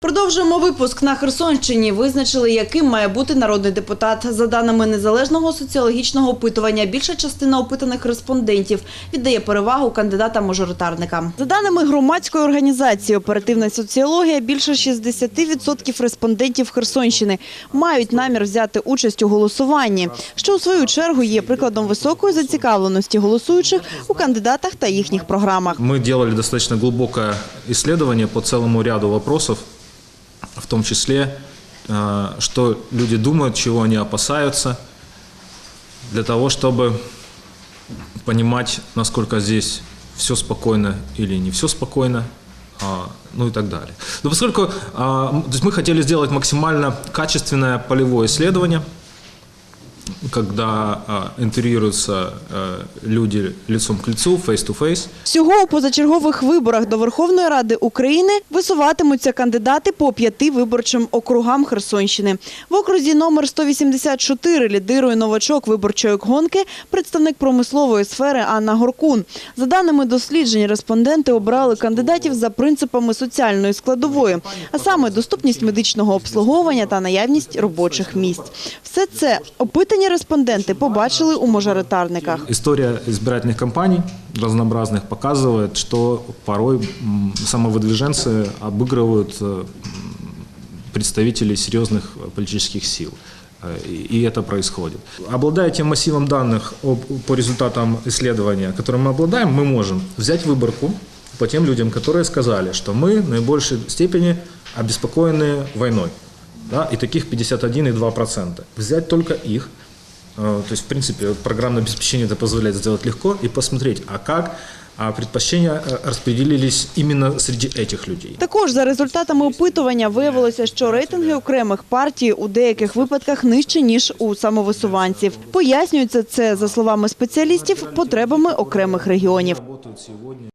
Продовжуємо випуск на Херсонщині. Визначили, яким має бути народний депутат. За даними незалежного соціологічного опитування, більша частина опитаних респондентів віддає перевагу кандидата-мажоритарника. За даними громадської організації «Оперативна соціологія», більше 60% респондентів Херсонщини мають намір взяти участь у голосуванні, що у свою чергу є прикладом високої зацікавленості голосуючих у кандидатах та їхніх програмах. Мы делали достаточно глубокое исследование по целому ряду вопросов, в том числе, э, что люди думают, чего они опасаются, для того, чтобы понимать, насколько здесь все спокойно или не все спокойно, а, ну и так далее. Но поскольку а, то есть мы хотели сделать максимально качественное полевое исследование, когда э, люди лицом к лицу, face-to-face, Всього у позачергових виборах до Верховної Ради України висуватимуться кандидати по п'яти виборчим округам Херсонщини. В окрузі номер 184 лідирує новачок виборчої гонки, представник промислової сфери Анна Горкун. За даними досліджень, респонденти обрали кандидатів за принципами соціальної складової, а саме доступність медичного обслуговування та наявність робочих місць. Все це опитані респонденти побачили у мажоритарниках. История избирательных кампаний разнообразных показывает, что порой м, самовыдвиженцы обыгрывают э, м, представителей серьезных политических сил. Э, И и это происходит. Обладая тем массивом данных об- по результатам исследования, которым мы обладаем, мы можем взять выборку по тем людям, которые сказали, что мы в наибольшей степени обеспокоены войной. Да, и таких 51,2%. Взять только их, Э, То есть, в принципе, вот программное обеспечение это позволяет сделать легко и посмотреть, а как а предпочтения э, распределились именно среди этих людей. Також за результатами опитування виявилося, що рейтинги окремих партій у деяких випадках нижче ніж у самовисуванців. Пояснюється це за словами спеціалістів потребами окремих регіонів. Работают сегодня